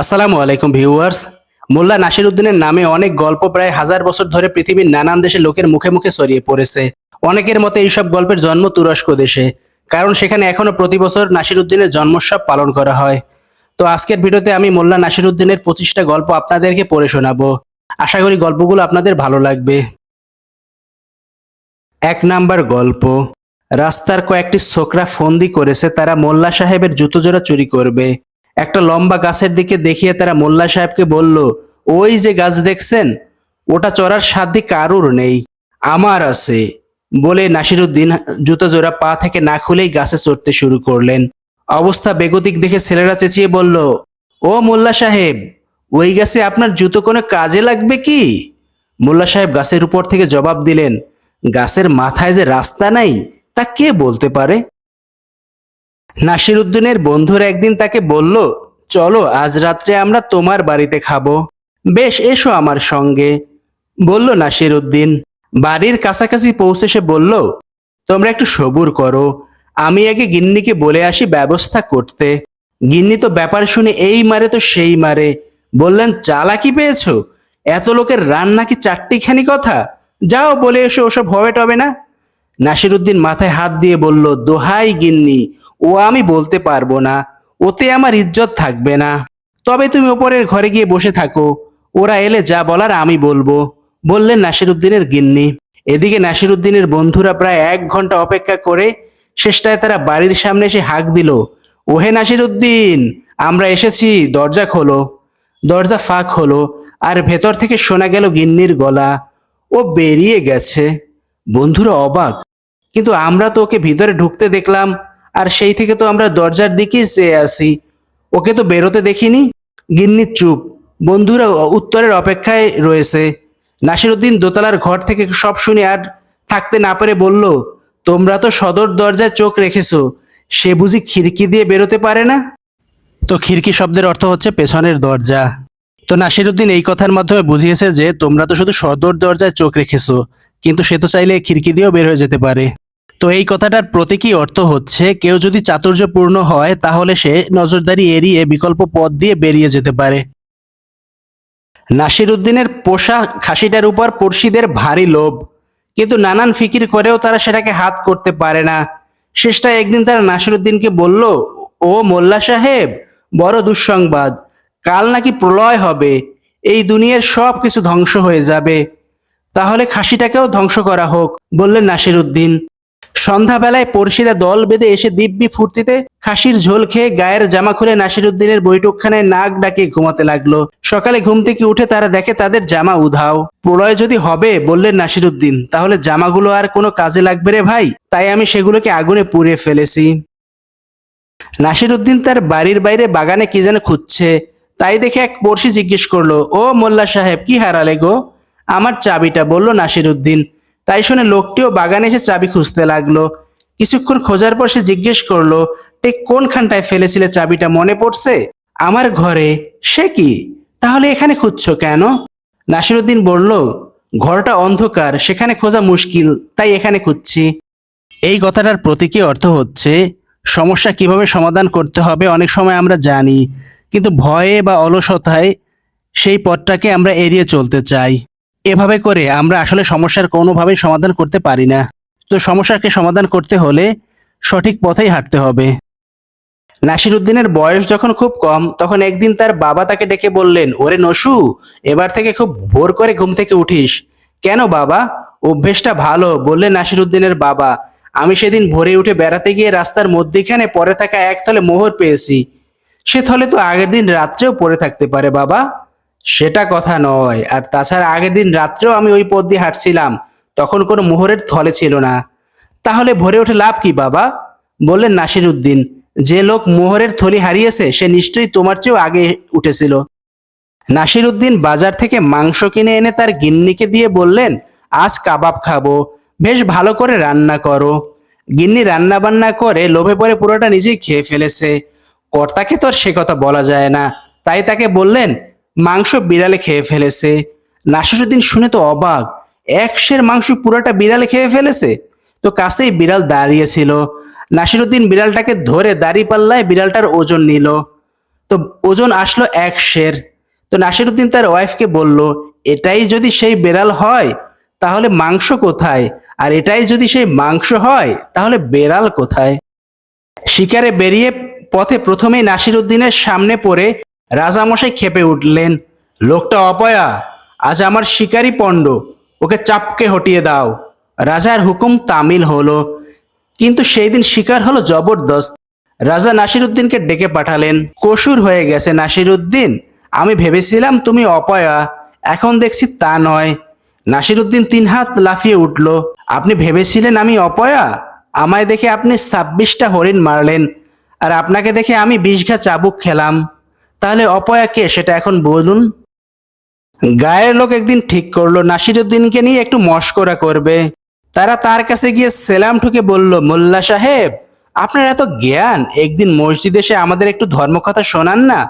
আসসালামু আলাইকুম ভিউয়ার্স। মোল্লা নাসির উদ্দিনের নামে অনেক গল্প প্রায় হাজার বছর ধরে পৃথিবীর নানান দেশে লোকের মুখে মুখে ছড়িয়ে পড়েছে। অনেকের মতে এইসব গল্পের জন্ম তুরস্ক দেশে, কারণ সেখানে এখনও প্রতি বছর নাসির উদ্দিনের জন্মোৎসব পালন করা হয়। তো আজকের ভিডিওতে আমি মোল্লা নাসির উদ্দিনের পঁচিশটা গল্প আপনাদেরকে পড়ে শোনাবো। আশা করি গল্পগুলো আপনাদের ভালো লাগবে। এক নাম্বার গল্প। রাস্তার কয়েকটি ছোকরা ফন্দি করেছে, তারা মোল্লা সাহেবের জুতো জোড়া চুরি করবে। একটা লম্বা গাছের দিকে দেখিয়ে তারা মোল্লা সাহেবকে বলল, ওই যে গাছ দেখছেন, ওটা চড়ার সাধ্যি কারুর নেই, আমার আছে। বলে নাসিরুদ্দিন জুতো জোড়া পা থেকে না খুলেই গাছে চড়তে শুরু করলেন। অবস্থা বেগতিক দেখে ছেলেরা চেঁচিয়ে বলল, ও মোল্লা সাহেব, ওই গাছে আপনার জুতো কোনো কাজে লাগবে কি? মোল্লা সাহেব গাছের উপর থেকে জবাব দিলেন, গাছের মাথায় যে রাস্তা নাই, তা কে বলতে পারে? নাসিরুদ্দিনের বন্ধুর একদিন তাকে বলল, চলো, আজ রাত্রে আমরা তোমার বাড়িতে খাব। বেশ, এসো আমার সঙ্গে। বলল নাসিরুদ্দিন বাড়ির কাছাকাছি পৌঁছে সে বলল, তোমরা একটু সবুর করো। আমি আগে গিন্নিকে বলে আসি ব্যবস্থা করতে। গিন্নি তো ব্যাপার শুনে এই মারে তো সেই মারে। বললেন, চালাকি পেয়েছ? এত লোকের রান্না কি চারটিখানি কথা? যাও, বলে এসো, ওসব হবে টবে না? নাসিরুদ্দিন মাথায় হাত দিয়ে বলল, দোহাই গিন্নি, ও আমি বলতে পারব না, ওতে আমার ইজ্জত থাকবে না। তবে তুমি ওপরের ঘরে গিয়ে বসে থাকো, ওরা এলে যা বলার আমি বলব, বললেন নাসিরুদ্দিনের গিন্নি। এদিকে নাসিরুদ্দিনের বন্ধুরা প্রায় এক ঘণ্টা অপেক্ষা করে, শেষটায় তারা বাড়ির সামনে এসে হাঁক দিল, ওহে নাসিরুদ্দিন, আমরা এসেছি, দরজা খোলো। দরজা ফাঁক হলো, আর ভেতর থেকে শোনা গেল গিন্নির গলা, ও বেরিয়ে গেছে। বন্ধুরা অবাক কিন্তু আমরা তো ওকে ভিতরে ঢুকতে দেখলাম, আর সেই থেকে তো আমরা দরজার দিকেই চেয়ে আসি ওকে তো বেরোতে দেখিনি। গিন্নি চুপ। বন্ধুরা উত্তরের অপেক্ষায় রয়েছে। নাসিরুদ্দিন দোতলার ঘর থেকে সব শুনে আর থাকতে না পেরে বলল, তোমরা তো সদর দরজায় চোখ রেখেছো, সে বুঝি খিড়কি দিয়ে বেরোতে পারে না? তো খিড়কি শব্দের অর্থ হচ্ছে পেছনের দরজা। তো নাসিরুদ্দিন এই কথার মাধ্যমে বুঝিয়েছে যে, তোমরা তো শুধু সদর দরজায় চোখ রেখেছো, কিন্তু সে তো চাইলে খিড়কি দিয়েও বের হয়ে যেতে পারে। তো এই কথাটার প্রতীকী অর্থ হচ্ছে, কেউ যদি চাতুর্যপূর্ণ হয়, তাহলে সে নজরদারি এড়িয়ে বিকল্প পথ দিয়ে বেরিয়ে যেতে পারে। নাসিরুদ্দিনের পোষা খাসিটার উপর পড়শিদের ভারী লোভ। কিন্তু নানান ফিকির করেও তারা সেটাকে হাত করতে পারে না। শেষটা একদিন তারা নাসিরুদ্দিনকে বলল, ও মোল্লা সাহেব, বড় দুঃসংবাদ। কাল নাকি প্রলয় হবে। এই দুনিয়ার সব কিছু ধ্বংস হয়ে যাবে। তাহলে খাসিটাকেও ধ্বংস করা হোক, বললেন নাসিরুদ্দিন সন্ধ্যাবেলায় পড়শিরা দল বেঁধে এসে দিব্যি ফুর্তিতে খাসির ঝোল খেয়ে গায়ের জামা খুলে নাসিরুদ্দিনের বৈঠকখানায় নাক ডাকে ঘুমাতে লাগল। সকালে ঘুম থেকে উঠে তারা দেখে তাদের জামা উধাও। প্রলয় যদি হবে, বললেন নাসিরুদ্দিন, তাহলে জামাগুলো আর কোনো কাজে লাগবে রে ভাই? তাই আমি সেগুলোকে আগুনে পুড়ে ফেলেছি। নাসিরুদ্দিন তার বাড়ির বাইরে বাগানে কি যেন খুঁজছে। তাই দেখে এক পড়শি জিজ্ঞেস করল, ও মোল্লা সাহেব, কি হারালে গো? আমার চাবিটা, বলল নাসিরুদ্দিন। তাই শুনে লোকটিও বাগানে এসে চাবি খুঁজতে লাগল। কিছুক্ষণ খোঁজার পর সে জিজ্ঞেস করল ঠিক কোনখানটায় ফেলেছিলে চাবিটা? মনে পড়ছে? আমার ঘরে। সে কি? তাহলে এখানে খুঁজছো কেন? নাসিরুদ্দিন বলল, ঘরটা অন্ধকার, সেখানে খোঁজা মুশকিল, তাই এখানে খুঁজছি। এই কথাটার প্রতীকী অর্থ হচ্ছে, সমস্যা কীভাবে সমাধান করতে হবে অনেক সময় আমরা জানি, কিন্তু ভয়ে বা অলসতায় সেই পথটাকে আমরা এড়িয়ে চলতে চাই। এভাবে করে আমরা আসলে সমস্যার কোনোভাবেই সমাধান করতে পারি না। তো সমস্যাকে সমাধান করতে হলে সঠিক পথেই হাঁটতে হবে। নাসিরুদ্দিনের বয়স যখন খুব কম, তখন একদিন তার বাবা তাকে ডেকে বললেন, ওরে নসু, এবার থেকে খুব ভোর করে ঘুম থেকে উঠিস। কেন বাবা? অভ্যেসটা ভালো, বললেন নাসিরুদ্দিনের বাবা। আমি সেদিন ভোরে উঠে বেড়াতে গিয়ে রাস্তার মধ্যেখানে পরে থাকা এক থলে মোহর পেয়েছি। সে থলে তো আগের দিন রাত্রেও পড়ে থাকতে পারে বাবা। সেটা কথা নয়। আর তাছাড়া আগের দিন রাত্রেও আমি ওই পথ দিয়ে হাঁটছিলাম। তখন কোনো মোহরের থলে ছিল না। তাহলে ভোরে ওঠে লাভ কি বাবা? বললেন নাসির উদ্দিন যে লোক মোহরের থলি হারিয়েছে, সে নিশ্চয়ই তোমার চেয়েও আগে উঠেছিল। নাসির উদ্দিন বাজার থেকে মাংস কিনে এনে তার গিন্নিকে দিয়ে বললেন, আজ কাবাব খাব। বেশ ভালো করে রান্না করো। গিন্নি রান্না বান্না করে লোভে পড়ে পুরোটা নিজেই খেয়ে ফেলেছে। কর্তাকে তো আর সে কথা বলা যায় না। তাই তাকে বললেন মাংস বিড়ালে খেয়ে ফেলেছে। নাসিরুদ্দিন শুনে তো অবাক একশের মাংস পুরোটা বিড়ালে খেয়ে ফেলেছে? তো কাছেই বিড়াল দাঁড়িয়েছিল। নাসিরুদ্দিন বিড়ালটাকে ধরে দাড়ি পাল্লায় বিড়ালটার ওজন নিল। তো ওজন আসলো এক শের তো নাসিরুদ্দিন তার ওয়াইফকে বলল, এটাই যদি সেই বেড়াল হয়, তাহলে মাংস কোথায়? আর এটাই যদি সেই মাংস হয়, তাহলে বেড়াল কোথায়? শিকারে বেরিয়ে পথে প্রথমেই নাসিরুদ্দিনের সামনে পড়ে রাজামশাই খেপে উঠলেন, লোকটা অপয়া, আজ আমার শিকারি পণ্ড, ওকে চাপকে হটিয়ে দাও। রাজার হুকুম তামিল হলো, কিন্তু সেই দিন শিকার হলো জবরদস্ত। রাজা নাসিরুদ্দিনকে ডেকে পাঠালেন, কসুর হয়ে গেছে নাসিরুদ্দিন, আমি ভেবেছিলাম তুমি অপয়া, এখন দেখছি তা নয়। নাসিরুদ্দিন তিন হাত লাফিয়ে উঠল, আপনি ভেবেছিলেন আমি অপয়া? আমায় দেখে আপনি ছাব্বিশটা হরিণ মারলেন, আর আপনাকে দেখে আমি বিষ ঘা চাবুক খেলাম। তাহলে অপয়া কে সেটা এখন বলুন? গায়ের লোক একদিন ঠিক করল, নাসিরুদ্দিনকে নিয়ে একটু মস্করা করবে। তারা তার কাছে গিয়ে সেলাম ঠুকে বলল, মোল্লা সাহেব, আপনার এত জ্ঞান, একদিন মসজিদে এসে আমাদের একটু ধর্মকথা শোনান না?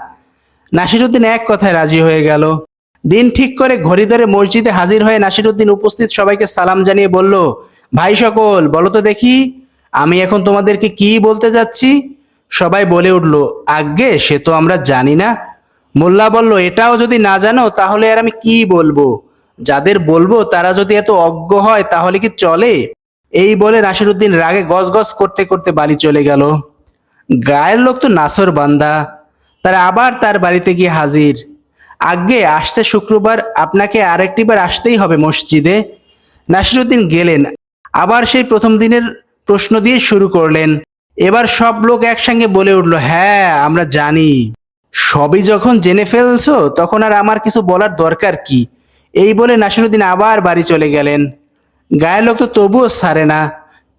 নাসিরুদ্দিন এক কথায় রাজি হয়ে গেল। দিন ঠিক করে ঘড়ি ধরে মসজিদে হাজির হয়ে নাসিরুদ্দিন উপস্থিত সবাইকে সালাম জানিয়ে বলল, ভাই সকল, বলো তো দেখি, আমি এখন তোমাদেরকে কি বলতে যাচ্ছি? সবাই বলে উঠল, আজ্ঞে, সে তো আমরা জানি না। মোল্লা বলল, এটাও যদি না জানো, তাহলে আর আমি কি বলব? যাদের বলব, তারা যদি এত অজ্ঞ হয়, তাহলে কি চলে? এই বলে নাসিরুদ্দিন রাগে গজগজ করতে করতে বাড়ি চলে গেল। গায়ের লোক তো নাসর বান্দা। তারা আবার তার বাড়িতে গিয়ে হাজির। আগে আসছে শুক্রবার, আপনাকে আরেকটিবার আসতেই হবে মসজিদে। নাসিরুদ্দিন গেলেন। আবার সেই প্রথম দিনের প্রশ্ন দিয়ে শুরু করলেন। এবার সব লোক একসঙ্গে বলে উঠল হ্যাঁ আমরা জানি। সবই যখন জেনে ফেলছো, তখন আর আমার কিছু বলার দরকার কি? এই বলে নাসিরুদ্দিন আবার বাড়ি চলে গেলেন। গায়ের লোক তো তবুও ছাড়ে না।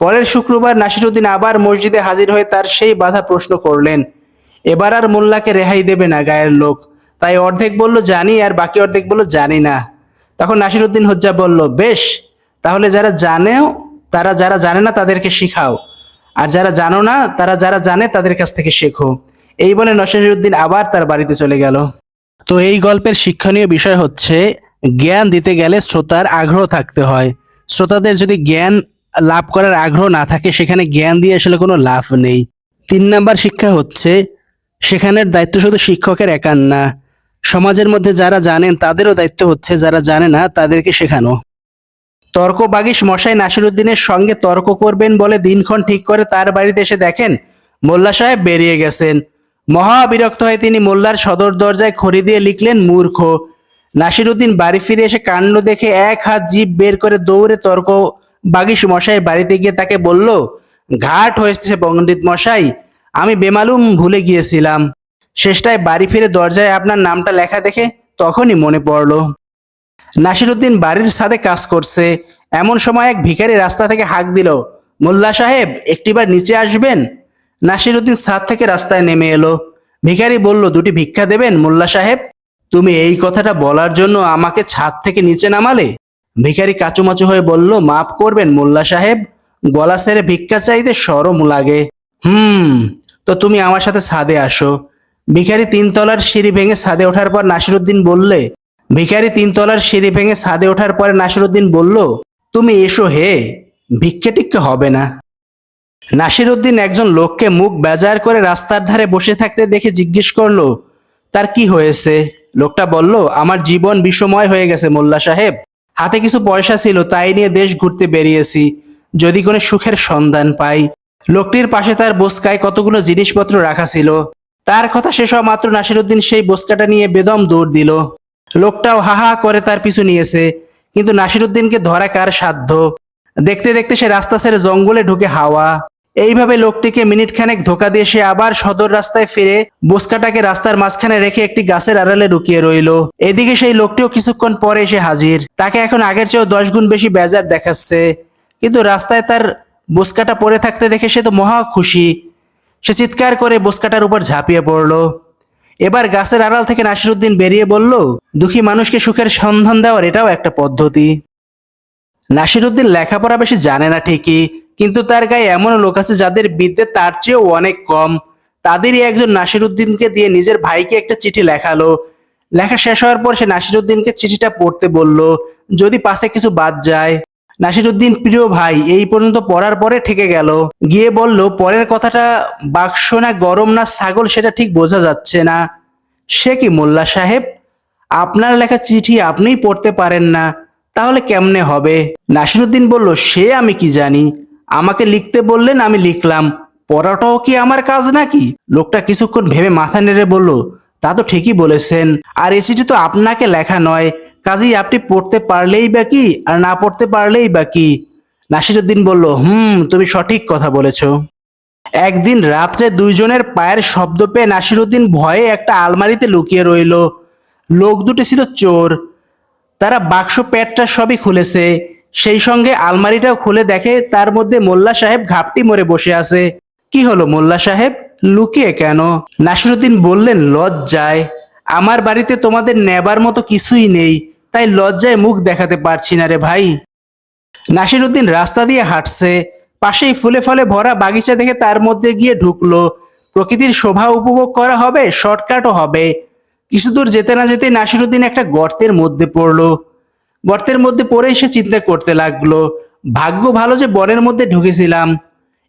পরের শুক্রবার নাসিরুদ্দিন আবার মসজিদে হাজির হয়ে তার সেই বাধা প্রশ্ন করলেন। এবার আর মোল্লাকে রেহাই দেবে না গায়ের লোক। তাই অর্ধেক বলল, জানি, আর বাকি অর্ধেক বলল, জানি না। তখন নাসিরুদ্দিন হজ্জা বলল, বেশ, তাহলে যারা জানেও, তারা যারা জানে না, তাদেরকে শিখাও। আর যারা জানো না, তারা যারা জানে, তাদের কাছ থেকে শেখো। এই বলে নসিরুদ্দিন আবার তার বাড়িতে চলে গেল। তো এই গল্পের শিক্ষণীয় বিষয় হচ্ছে, জ্ঞান দিতে গেলে শ্রোতার আগ্রহ থাকতে হয়। শ্রোতাদের যদি জ্ঞান লাভ করার আগ্রহ না থাকে, সেখানে জ্ঞান দিয়ে আসলে কোনো লাভ নেই। তিন নাম্বার শিক্ষা হচ্ছে, সেখানের দায়িত্ব শুধু শিক্ষকের একার না, সমাজের মধ্যে যারা জানেন, তাদেরও দায়িত্ব হচ্ছে, যারা জানে না, তাদেরকে শেখানো। তর্ক বাগিশ মশাই নাসিরুদ্দিনের সঙ্গে তর্ক করবেন বলে দিনক্ষণ ঠিক করে তার বাড়িতে এসে দেখেন, মোল্লা সাহেব বেরিয়ে গেছেন। মহা বিরক্ত হয়ে তিনি মোল্লার সদর দরজায় খড়ি দিয়ে লিখলেন, মূর্খ। নাসিরুদ্দিন বাড়ি ফিরে এসে কাণ্ড দেখে এক হাত জিভ বের করে দৌড়ে তর্ক বাগিশ মশাইয়ের বাড়িতে গিয়ে তাকে বলল, ঘাট হয়েছে পণ্ডিত মশাই, আমি বেমালুম ভুলে গিয়েছিলাম। শেষটায় বাড়ি ফিরে দরজায় আপনার নামটা লেখা দেখে তখনই মনে পড়ল। নাসিরুদ্দিন বাড়ির ছাদে কাজ করছে। এমন সময় এক ভিখারি রাস্তা থেকে হাঁক দিল, মোল্লা সাহেব, একটিবার নিচে আসবেন? নাসিরুদ্দিন ছাদ থেকে রাস্তায় নেমে এলো। ভিখারি বলল, দুটি ভিক্ষা দেবেন, মোল্লা সাহেব? তুমি এই কথাটা বলার জন্য আমাকে ছাদ থেকে নিচে নামালে? ভিখারি কাচুমাচু হয়ে বলল, মাফ করবেন, মোল্লা সাহেব, গলা সেরে ভিক্ষা চাইতে সরম লাগে। হুম, তো তুমি আমার সাথে ছাদে আসো। ভিখারি তিনতলার সিঁড়ি ভেঙে ছাদে ওঠার পর নাসিরুদ্দিন বললে ভিখারি তিনতলার সিঁড়ি ভেঙে ছাদে ওঠার পরে নাসিরুদ্দিন বলল, তুমি এসো হে, ভিক্ষে টিক্ষে হবে না। নাসিরুদ্দিন একজন লোককে মুখ বেজার করে রাস্তার ধারে বসে থাকতে দেখে জিজ্ঞেস করল, তার কি হয়েছে? লোকটা বলল, আমার জীবন বিষময় হয়ে গেছে মোল্লা সাহেব। হাতে কিছু পয়সা ছিল, তাই নিয়ে দেশ ঘুরতে বেরিয়েছি। যদি কোনো সুখের সন্ধান পাই। লোকটির পাশে তার বোসকায় কতগুলো জিনিসপত্র রাখা ছিল। তার কথা শেষ হওয়া মাত্র নাসিরুদ্দিন সেই বোসকাটা নিয়ে বেদম দৌড় দিল। লোকটাও হাহা করে তার পিছু নিয়েছে, কিন্তু নাসিরুদ্দিনকে ধরা কার সাধ্য? দেখতে দেখতে সে রাস্তা ছেড়ে জঙ্গলে ঢুকে হাওয়া। এইভাবে লোকটিকে মিনিট খানেক ধোকা দিয়ে সে আবার সদর রাস্তায় ফিরে বোসকাটাকে রাস্তার মাঝখানে রেখে একটি গাছের আড়ালে লুকিয়ে রইল। এদিকে সেই লোকটিও কিছুক্ষণ পরে এসে হাজির। তাকে এখন আগের চেয়েও দশ গুণ বেশি বেজার দেখাচ্ছে। কিন্তু রাস্তায় তার বোসকাটা পড়ে থাকতে দেখে সে তো মহা খুশি। সে চিৎকার করে বোসকাটার উপর ঝাঁপিয়ে পড়ল। এবার গাছের আড়াল থেকে নাসিরুদ্দিন বেরিয়ে বলল, দুঃখী মানুষকে সুখের সন্ধান দেওয়ার এটাও একটা পদ্ধতি। নাসিরুদ্দিন লেখাপড়া বেশি জানে না ঠিকই, কিন্তু তার গায়ে এমন লোক আছে যাদের বিদ্যে তার চেয়েও অনেক কম। তাদেরই একজন নাসিরুদ্দিনকে দিয়ে নিজের ভাইকে একটা চিঠি লেখালো। লেখা শেষ হওয়ার পর সে নাসিরুদ্দিনকে চিঠিটা পড়তে বলল, যদি পাশে কিছু বাদ যায়। নাসিরুদ্দিন, প্রিয় ভাই, এই পর্যন্ত পড়ার পরে ঠেকে গেল। গিয়ে বলল, পরের কথাটা বাক্স না গরম না ছাগল সেটা ঠিক বোঝা যাচ্ছে না। সে কি মোল্লা সাহেব? আপনার লেখা চিঠি আপনিই পড়তে পারেন না। তাহলে কেমনে হবে? নাসিরুদ্দিন বলল, সে আমি কি জানি? আমাকে লিখতে বললেন আমি লিখলাম। পড়াটাও কি আমার কাজ নাকি? লোকটা কিছুক্ষণ ভেবে মাথা নেড়ে বলল, তা তো ঠিকই বলেছেন। আর এই চিঠি তো আপনাকে লেখা নয়। কাজেই আপনি পড়তে পারলেই বা কি আর না পড়তে পারলেই বা কি? নাসিরুদ্দিন বলল, হুম, তুমি সঠিক কথা বলেছ। একদিন রাত্রে দুইজনের পায়ের শব্দ পেয়ে নাসিরুদ্দিন ভয়ে একটা আলমারিতে লুকিয়ে রইল। লোক দুটি ছিল চোর। তারা বাক্স পেটটা সবই খুলেছে। সেই সঙ্গে আলমারিটাও খুলে দেখে তার মধ্যে মোল্লা সাহেব ঘাপটি মরে বসে আছে। কি হলো মোল্লা সাহেব? লুকিয়ে কেন? নাসিরুদ্দিন বললেন, লজ্জায়। আমার বাড়িতে তোমাদের নেবার মতো কিছুই নেই। তাই লজ্জায় মুখ দেখাতে পারছি না রে ভাই। নাসিরুদ্দিন রাস্তা দিয়ে হাঁটছে, পাশেই ফুলে ফলে ভরা বাগিচা দেখে তার মধ্যে গিয়ে ঢুকলো। প্রকৃতির শোভা উপভোগ করা হবে, শর্টকাটও হবে। কিছু দূর যেতে না যেতে নাসিরুদ্দিন একটা গর্তের মধ্যে পড়ল। গর্তের মধ্যে পড়ে এসে চিন্তা করতে লাগল, ভাগ্য ভালো যে বনের মধ্যে ঢুকেছিলাম।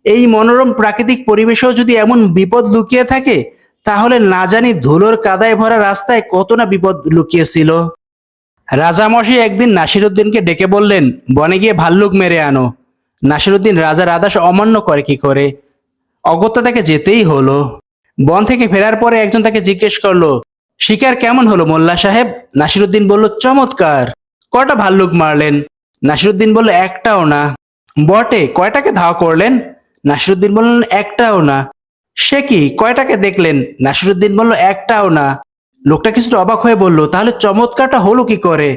এই মনোরম প্রাকৃতিক পরিবেশেও যদি এমন বিপদ লুকিয়ে থাকে, তাহলে না জানি ধুলোর কাদায় ভরা রাস্তায় কত না বিপদ লুকিয়েছিল। রাজামশাই একদিন নাসিরুদ্দিনকে ডেকে বললেন, বনে গিয়ে ভাল্লুক মেরে আনো। নাসিরুদ্দিন রাজার আদেশ অমান্য করে কি করে? অগত্যা তাকে যেতেই হলো। বন থেকে ফেরার পরে একজন তাকে জিজ্ঞেস করল, শিকার কেমন হলো মোল্লা সাহেব? নাসিরুদ্দিন বলল, চমৎকার। কটা ভাল্লুক মারলেন? নাসিরুদ্দিন বলল, একটাও না। বটে, কয়টাকে ধাওয়া করলেন? নাসিরুদ্দিন বললেন, একটাও না। সে কি, কয়টাকে দেখলেন? নাসিরুদ্দিন বলল, একটাও না। লোকটা কিছুটা অবাক হয়ে বলল, তাহলে চমৎকারটা হলো কি করে?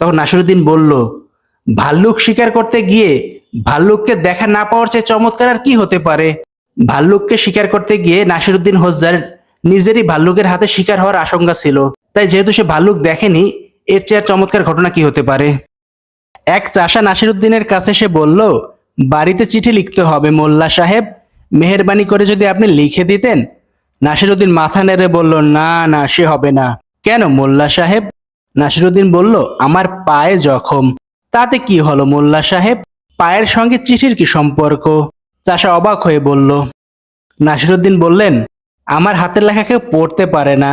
তখন নাসিরুদ্দিন বলল, ভাল্লুক শিকার করতে গিয়ে ভাল্লুককে দেখা না পাওয়ার চেয়ে চমৎকার আর কি হতে পারে? ভাল্লুককে শিকার করতে গিয়ে নাসিরুদ্দিন হোজ্জার নিজেরই ভাল্লুকের হাতে শিকার হওয়ার আশঙ্কা ছিল। তাই যেহেতু সে ভাল্লুক দেখেনি, এর চেয়ে চমৎকার ঘটনা কি হতে পারে? এক চাষা নাসিরুদ্দিনের কাছে সে বলল, বাড়িতে চিঠি লিখতে হবে মোল্লা সাহেব। মেহরবানি করে যদি আপনি লিখে দিতেন নাসিরুদ্দিন মাথা নেড়ে বলল, না না, সে হবে না। কেন মোল্লা সাহেব? নাসিরুদ্দিন বলল, আমার পায়ে জখম। তাতে কি হলো মোল্লা সাহেব? পায়ের সঙ্গে চিঠির কি সম্পর্ক? চাষা অবাক হয়ে বলল, নাসিরুদ্দিন বললেন, আমার হাতের লেখা কেউ পড়তে পারে না,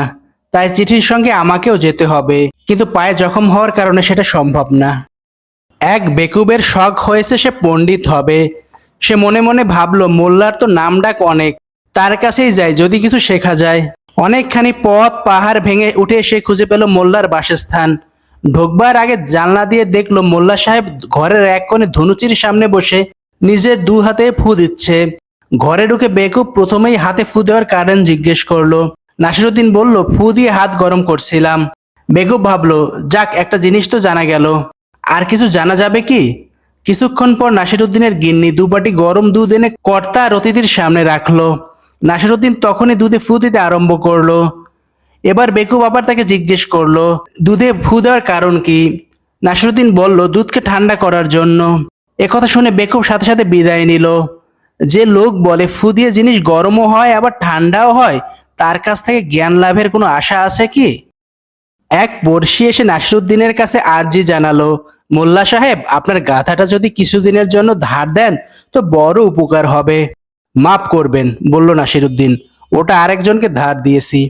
তাই চিঠির সঙ্গে আমাকেও যেতে হবে, কিন্তু পায়ে জখম হওয়ার কারণে সেটা সম্ভব না। এক বেকুবের শখ হয়েছে সে পণ্ডিত হবে। সে মনে মনে ভাবলো, মোল্লার তো নাম ডাক অনেক তার কাছেই যায়, যদি কিছু শেখা যায়। অনেকখানি পথ পাহাড় ভেঙে উঠে সে খুঁজে পেল মোল্লার বাসস্থান। ঢোকবার আগে জানলা দিয়ে দেখল মোল্লা সাহেব ঘরের এক কোণে ধনুচির সামনে বসে নিজের দু হাতে ফু দিচ্ছে। ঘরে ঢুকে বেকুব প্রথমেই হাতে ফু দেওয়ার কারণ জিজ্ঞেস করল। নাসিরুদ্দিন বলল, ফু দিয়ে হাত গরম করছিলাম। বেকুব ভাবলো, যাক, একটা জিনিস তো জানা গেল। আর কিছু জানা যাবে কি? কিছুক্ষণ পর নাসিরুদ্দিনের গিন্নি দুপাটি গরম দুধ এনে কর্তা অতিথির সামনে রাখল। নাসিরুদ্দিন তখনই দুধে ফু দিতে আরম্ভ করল। এবার বেকুব আবার তাকে জিজ্ঞেস করল, দুধে ফু দেওয়ার কারণ কি? নাসিরুদ্দিন বলল, দুধকে ঠান্ডা করার জন্য। একথা শুনে বেকুব সাথে সাথে বিদায় নিল। যে লোক বলে, ফু দিয়ে জিনিস গরমও হয়, আবার ঠান্ডাও হয়, তার কাছ থেকে জ্ঞান লাভের কোনো আশা আছে কি? এক বর্ষি এসে নাসিরুদ্দিনের কাছে আর্জি জানালো, মোল্লা সাহেব, আপনার গাধাটা যদি কিছুদিনের জন্য ধার দেন, তো বড় উপকার হবে। মাফ করবেন, বলল নাসিরুদ্দিন। ওটা আরেকজনকে ধার দিয়েছি।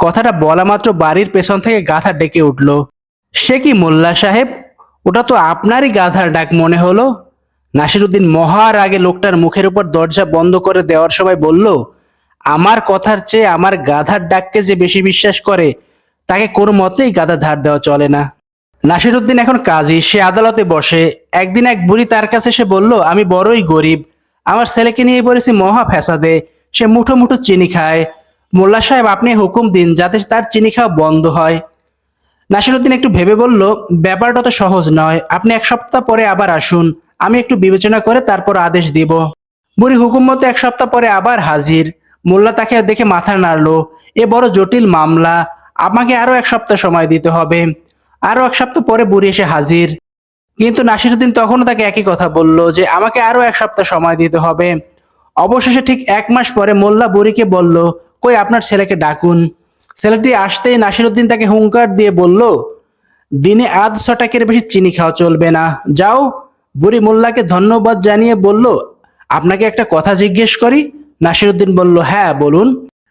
কথাটা বলা মাত্র বাড়ির পেছন থেকে গাধা ডেকে উঠল। সে কি মোল্লা সাহেব? ওটা তো আপনারই গাধার ডাক মনে হলো। নাসিরুদ্দিন মহার আগে লোকটার মুখের উপর দরজা বন্ধ করে দেওয়ার সময় বলল, আমার কথার চেয়ে আমার গাধার ডাককে যে বেশি বিশ্বাস করে, তাকে কোনো মতেই গাধা ধার দেওয়া চলে না। নাসিরুদ্দিন এখন কাজী, সে আদালতে বসে। একদিন এক বুড়ি তার কাছে সে বলল, আমি বড়ই গরিব আমার ছেলেকে নিয়ে পড়েছি মহা ফ্যাসাদে, সে মুঠো মুঠো চিনি খায়। মোল্লা সাহেব, আপনি হুকুম দিন যাতে তার চিনি খাওয়া বন্ধ হয়। নাসিরুদ্দিন একটু ভেবে বলল, ব্যাপারটা তো সহজ নয়। আপনি এক সপ্তাহ পরে আবার আসুন। আমি একটু বিবেচনা করে তারপর আদেশ দিব। বুড়ি হুকুম মতো এক সপ্তাহ পরে আবার হাজির। মোল্লা তাকে দেখে মাথা নাড়লো, এ বড় জটিল মামলা। আমাকে আরও এক সপ্তাহ সময় দিতে হবে। আরও এক সপ্তাহ পরে বুড়ি এসে হাজির। কিন্তু নাসিরুদ্দিন তখনও তাকে একই কথা বলল যে, আমাকে আরও এক সপ্তাহ সময় দিতে হবে। অবশেষে ঠিক এক মাস পরে মোল্লা বুড়িকে বলল, কই আপনার ছেলেকে ডাকুন। ছেলেটি আসতেই নাসিরুদ্দিন তাকে হুঙ্কার দিয়ে বলল, দিনে আধ ছ টাকের বেশি চিনি খাওয়া চলবে না। যাও, বুড়ি মোল্লাকে ধন্যবাদ জানিয়ে বলল, আপনাকে একটা কথা জিজ্ঞেস করি? নাসিরুদ্দিন বলল হ্যাঁ বলুন।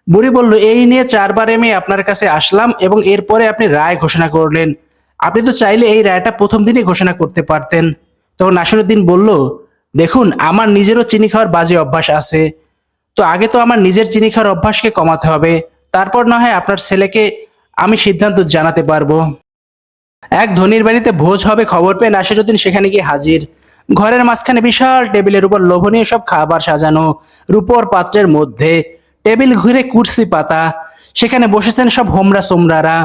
বুড়ি বলল, এই নিয়ে চারবার আমি আপনার কাছে আসলাম এবং এরপরে আপনি রায় ঘোষণা করলেন। আপনি তো চাইলে এই রায়টা প্রথম দিনই ঘোষণা করতে পারতেন। তখন নাসিরুদ্দিন বলল, দেখুন, আমার নিজেরও চিনি খাওয়ার বাজে অভ্যাস আছে। তো আগে তো আমার নিজের চিনি খাওয়ার অভ্যাসকে কমাতে হবে। তারপর না হয় আপনার ছেলেকে আমি সিদ্ধান্ত জানাতে পারব। এক ধনির বাড়িতে ভোজ হবে খবর পেয়ে নাসিরুদ্দিন সেখানে গিয়ে হাজির। ঘরের মাঝখানে বিশাল টেবিলের উপর লোভনীয় সব খাবার সাজানো, রূপোর পাত্রের মধ্যে। টেবিল ঘুরে কুর্সি পাতা, সেখানে বসেছেন সব হোমরা সোমরারা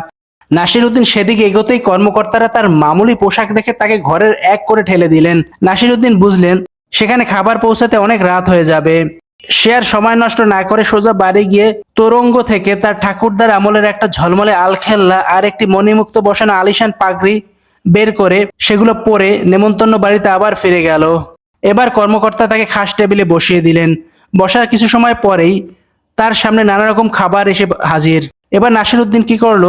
নাসিরুদ্দিন সেদিকে এগোতেই কর্মকর্তারা তার মামুলি পোশাক দেখে তাকে ঘরের এক করে ঠেলে দিলেন। নাসিরুদ্দিন বুঝলেন, সেখানে খাবার পৌঁছাতে অনেক রাত হয়ে যাবে। সে আর সময় নষ্ট না করে সোজা বাড়ি গিয়ে তোরঙ্গ থেকে তার ঠাকুরদার আমলের একটা ঝলমলে আলখেল্লা আর একটি মণিমুক্ত বসানো আলিশান পাগড়ি বের করে সেগুলো পরে নেমন্তন্ন বাড়িতে আবার ফিরে গেল। এবার কর্মকর্তা তাকে খাস টেবিলে বসিয়ে দিলেন। বসার কিছু সময় পরেই তার সামনে নানা রকম খাবার এসে হাজির। এবার নাসিরুদ্দিন কি করল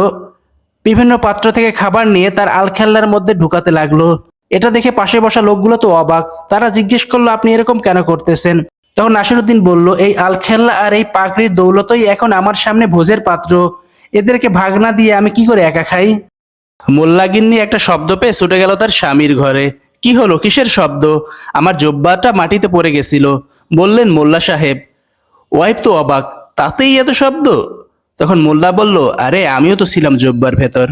বিভিন্ন পাত্র থেকে খাবার নিয়ে তার আলখেল্লার মধ্যে ঢুকাতে লাগল। এটা দেখে পাশে বসা লোকগুলো তো অবাক। তারা জিজ্ঞেস করল, আপনি এরকম কেন করতেছেন? তখন নাসিরুদ্দিন বলল, এই আলখেল্লা আর এই পাগড়ির দৌলতই এখন আমার সামনে ভোজের পাত্র। এদেরকে ভাগ না দিয়ে আমি কি করে একা খাই? মোল্লাগিন্নি একটা শব্দ পেয়ে ছুটে গেল তার স্বামীর ঘরে। কি হলো? কিসের শব্দ? আমার জব্বাটা মাটিতে পড়ে গেছিল। বললেন মোল্লা সাহেব, ওয়াইফ তো অবাক, তাতেই এত শব্দ? তখন মোল্লা বলল, আরে, আমিও তো ছিলাম জব্বার ভেতর।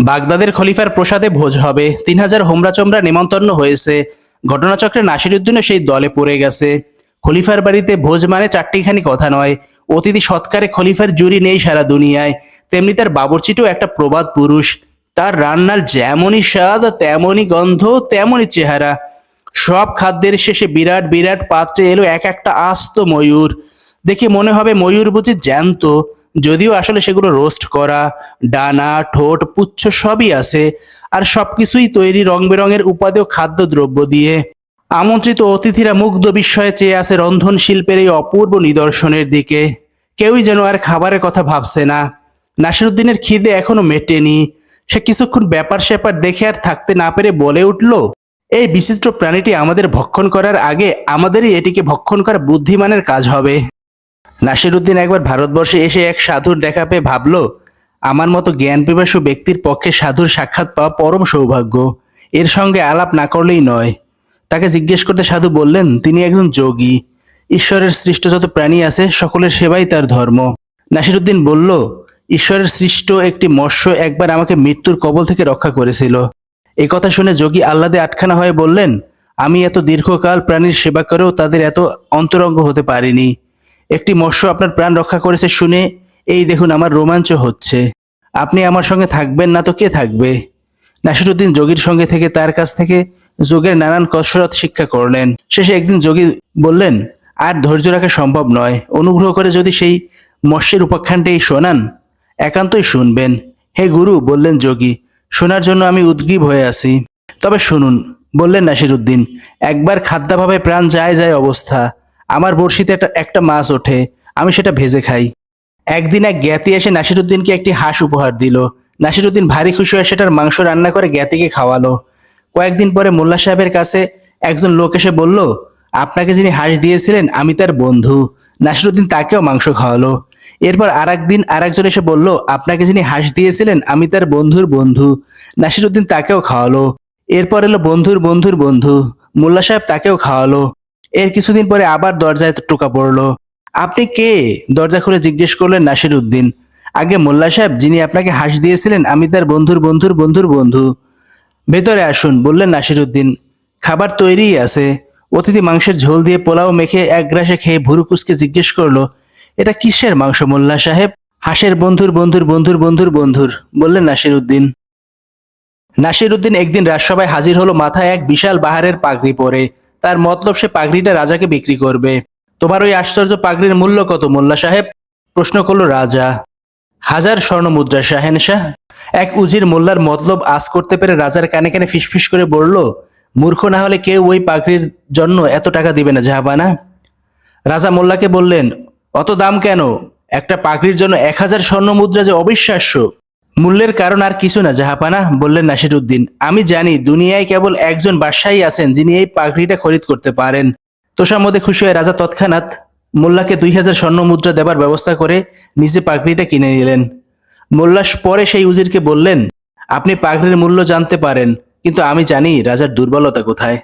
বাগদাদের খলিফার প্রসাদে ভোজ হবে। তিন হাজার হোমরা চোমরা নিমন্ত্রণ হয়েছে। ঘটনাচক্রে নাসিরুদ্দিনও সেই দলে পড়ে গেছে। খলিফার বাড়িতে ভোজ মানে চারটিখানি কথা নয়। অতিথি সৎকারে খলিফার জুরি নেই সারা দুনিয়ায়। তেমনি তার বাবরচিটিও একটা প্রবাদ পুরুষ। তার রান্নার যেমনই স্বাদ, তেমনই গন্ধ, তেমনই চেহারা। সব খাদ্যের শেষে বিরাট বিরাট পাত্রে এলো এক একটা আস্ত ময়ূর। দেখে মনে হবে ময়ূর বুঝি জ্যান্ত। যদিও আসলে সেগুলো রোস্ট করা, ডানা, ঠোঁট, পুচ্ছ সবই আছে, আর সবকিছুই তৈরি রং বেরঙের উপাদেয় খাদ্যদ্রব্য দিয়ে। আমন্ত্রিত অতিথিরা মুগ্ধ বিস্ময়ে চেয়ে আছে রন্ধন শিল্পের এই অপূর্ব নিদর্শনের দিকে। কেউই যেন আর খাবারের কথা ভাবছে না। নাসিরুদ্দিনের খিদে এখনও মেটেনি। সে কিছুক্ষণ ব্যাপার স্যাপার দেখে আর থাকতে না পেরে বলে উঠল, এই বিচিত্র প্রাণীটি আমাদের ভক্ষণ করার আগে আমাদেরই এটিকে ভক্ষণ করা বুদ্ধিমানের কাজ হবে। নাসিরুদ্দিন একবার ভারতবর্ষে এসে এক সাধুর দেখা পেয়ে ভাবল, আমার মতো জ্ঞান পিপাসু ব্যক্তির পক্ষে সাধুর সাক্ষাৎ পাওয়া পরম সৌভাগ্য। এর সঙ্গে আলাপ না করলেই নয়। তাকে জিজ্ঞেস করতে সাধু বললেন, তিনি একজন যোগী। ঈশ্বরের সৃষ্ট যত প্রাণী আছে, সকলের সেবাই তার ধর্ম। নাসিরুদ্দিন বলল, ঈশ্বরের সৃষ্ট একটি মৎস্য একবার আমাকে মৃত্যুর কবল থেকে রক্ষা করেছিল। এই কথা শুনে যোগী আহ্লাদে আটখানা হয়ে বললেন, আমি এত দীর্ঘকাল প্রাণীর সেবা করেও তাদের এত অন্তরঙ্গ হতে পারিনি। একটি মৎস্য আপনার প্রাণ রক্ষা করেছে শুনে, এই দেখুন আমার রোমাঞ্চ হচ্ছে। আপনি আমার সঙ্গে থাকবেন না তো কে থাকবে? নাসিরুদ্দিন যোগীর সঙ্গে থেকে তার কাছ থেকে যোগের নানান কসরত শিক্ষা করলেন। শেষে একদিন যোগী বললেন, আর ধৈর্য রাখা সম্ভব নয়। অনুগ্রহ করে যদি সেই মৎস্যের উপাখ্যানটি শোনান, একান্তই শুনবেন। হে গুরু, বললেন যোগী, শোনার জন্য আমি উদ্গ্রীব হয়ে আছি। তবে শুনুন, বললেন নাসিরুদ্দিন, একবার খাদ্যাভাবে প্রাণ যায় যায় অবস্থা। আমার বড়শিতে একটা মাছ ওঠে, আমি সেটা ভেজে খাই। একদিন এক জ্ঞাতি এসে নাসিরুদ্দিনকে একটি হাঁস উপহার দিল। নাসিরুদ্দিন ভারী খুশি হয়ে সেটার মাংস রান্না করে জ্ঞাতিকে খাওয়ালো। কয়েকদিন পরে মোল্লা সাহেবের কাছে একজন লোক এসে বলল, আপনাকে যিনি হাঁস দিয়েছিলেন, আমি তার বন্ধু। নাসিরুদ্দিন তাকেও মাংস খাওয়ালো। এরপর আর একদিন আর একজন এসে বলল, আপনাকে যিনি হাঁস দিয়েছিলেন, আমি তার বন্ধুর বন্ধু। নাসিরুদ্দিন তাকেও খাওয়ালো। এরপর এলো বন্ধুর বন্ধুর বন্ধু। মোল্লা সাহেব তাকেও খাওয়ালো। এর কিছুদিন পরে আবার দরজায় টোকা পড়ল। আপনি কে? দরজা খুলে জিজ্ঞেস করলেন নাসির উদ্দিন। আগে মোল্লা সাহেব, যিনি আপনাকে হাঁস দিয়েছিলেন, আমি তার বন্ধুর বন্ধুর বন্ধুর বন্ধু। ভেতরে আসুন, বললেন নাসির উদ্দিন। খাবার তৈরিই আছে। অতিথি মাংসের ঝোল দিয়ে পোলাও মেখে এক গ্রাসে খেয়ে ভুরুকুসকে জিজ্ঞেস করল, এটা কিসের মাংস মোল্লা সাহেব? হাঁসের বন্ধুর বন্ধুর বন্ধুর বন্ধুর বন্ধুর, বললেন নাসির উদ্দিন। নাসির উদ্দিন একদিন রাজসভায় হাজির হলো, মাথায় এক বিশাল বাহারের পাগড়ি পরে। তার মতলব সে পাগড়িটা রাজাকে বিক্রি করবে। তোমার ওই আশ্চর্য পাগড়ির মূল্য কত, মোল্লা সাহেব? প্রশ্ন করল রাজা। হাজার স্বর্ণ মুদ্রা শাহেন শাহ। এক উজির মোল্লার মতলব আজ করতে পেরে রাজার কানে কানে ফিসফিস করে বলল, মূর্খ না হলে কেউ ওই পাগড়ির জন্য এত টাকা দিবে না জাহাবানা রাজা মোল্লাকে বললেন, অত দাম কেন? একটা পাগড়ির জন্য এক হাজার স্বর্ণ মুদ্রা যে অবিশ্বাস্য। মূল্যের কারণ আর কিছু না, জাহাপানা, বললেন নাসির উদ্দিন আমি জানি দুনিয়ায় কেবল একজন বাদশাহী আছেন যিনি এই পাগড়িটা খরিদ করতে পারেন। তোষার মধ্যে খুশি হয়ে রাজা তৎক্ষণাৎ মোল্লাকে দুই হাজার স্বর্ণ মুদ্রা দেবার ব্যবস্থা করে নিজে পাগড়িটা কিনে নিলেন। মোল্লা পরে সেই উজিরকে বললেন, আপনি পাগড়ির মূল্য জানতে পারেন, কিন্তু আমি জানি রাজার দুর্বলতা কোথায়।